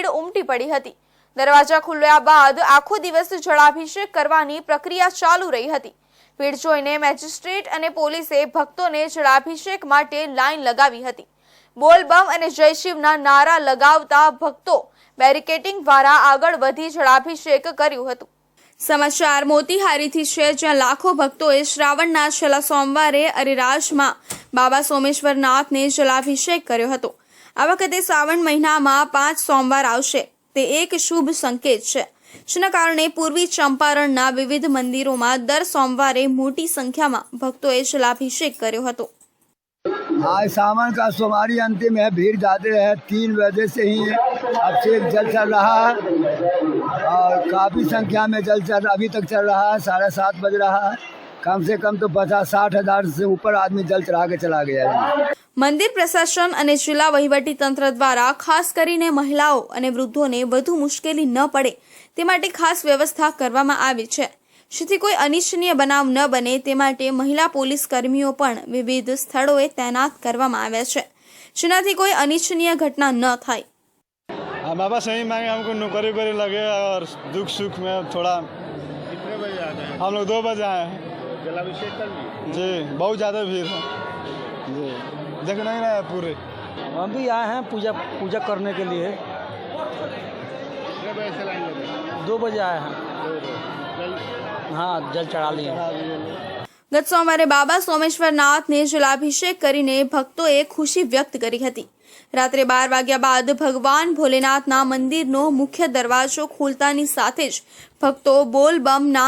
ભીડ ઉમટી પડી હતી. દરવાજા ખુલ્યા બાદ આખો દિવસ જળાભિષેક કરવાની પ્રક્રિયા ચાલુ રહી હતી. ભીડ જોઈને મેજિસ્ટ્રેટ અને પોલીસે ભક્તોને જળાભિષેક માટે લાઈન લગાવી હતી. બોલબમ અને જય શિવના નારા લગાવતા ભક્તો બેરિકેટિંગ દ્વારા આગળ વધી જળાભિષેક કર્યું હતું. સમાચાર મોતીહારીથી છે, જ્યાં લાખો ભક્તોએ શ્રાવણના છેલ્લા સોમવારે અરિરાજમાં બાબા સોમેશ્વરનાથને જલાભિષેક કર્યો હતો. આ વખતે શ્રાવણ મહિનામાં પાંચ સોમવાર આવશે તે એક શુભ સંકેત છે જેના કારણે પૂર્વી ચંપારણના વિવિધ મંદિરોમાં દર સોમવારે મોટી સંખ્યામાં ભક્તોએ જલાભિષેક કર્યો હતો आज सावन का सोमवारी अंतिम है भीड़ ज़्यादा है तीन बजे से ही अब से जल चल रहा है और काफ़ी संख्या में जल चल अभी तक चल रहा है साढ़े सात बज रहा है कम से कम तो पचास साठ हज़ार से ऊपर आदमी जल चढ़ा के चला गया है મંદિર પ્રશાસન અને જિલ્લા વહીવટી તંત્ર દ્વારા ખાસ કરીને મહિલાઓ અને વૃદ્ધોને વધુ મુશ્કેલી ન પડે તે માટે ખાસ વ્યવસ્થા કરવામાં આવી છે જેથી કોઈ અનિચ્છનીય બનાવ ન બને તે માટે મહિલા પોલીસ કર્મીઓ પણ વિવિધ સ્થળોએ તૈનાત કરવામાં આવ્યા છે જેનાથી કોઈ અનિચ્છનીય ઘટના ન થાય हाँ बाबा सही मांगे हमको नौकरी वोकरी लगे और दुख सुख में थोड़ा कितने बजे आते हैं हम लोग दो बजे आए हैं जलाभिषेक कर लिए जी बहुत ज़्यादा भीड़ है जी देख नहीं रहे हैं पूरे हम भी आए हैं पूजा पूजा करने के लिए कितने बजे से लाइन लगे दो बजे आए हैं दो बजे कल हाँ जल चढ़ा लिए ગત સોમવારે બાબા સોમેશ્વરનાથને જલાભિષેક કરીને ભક્તોએ ખુશી વ્યક્ત કરી હતી રાત્રે બાર વાગ્યા બાદ ભગવાન ભોલેનાથના મંદિરનો મુખ્ય દરવાજો ખોલતાની સાથે જ ભક્તો બોલ બમના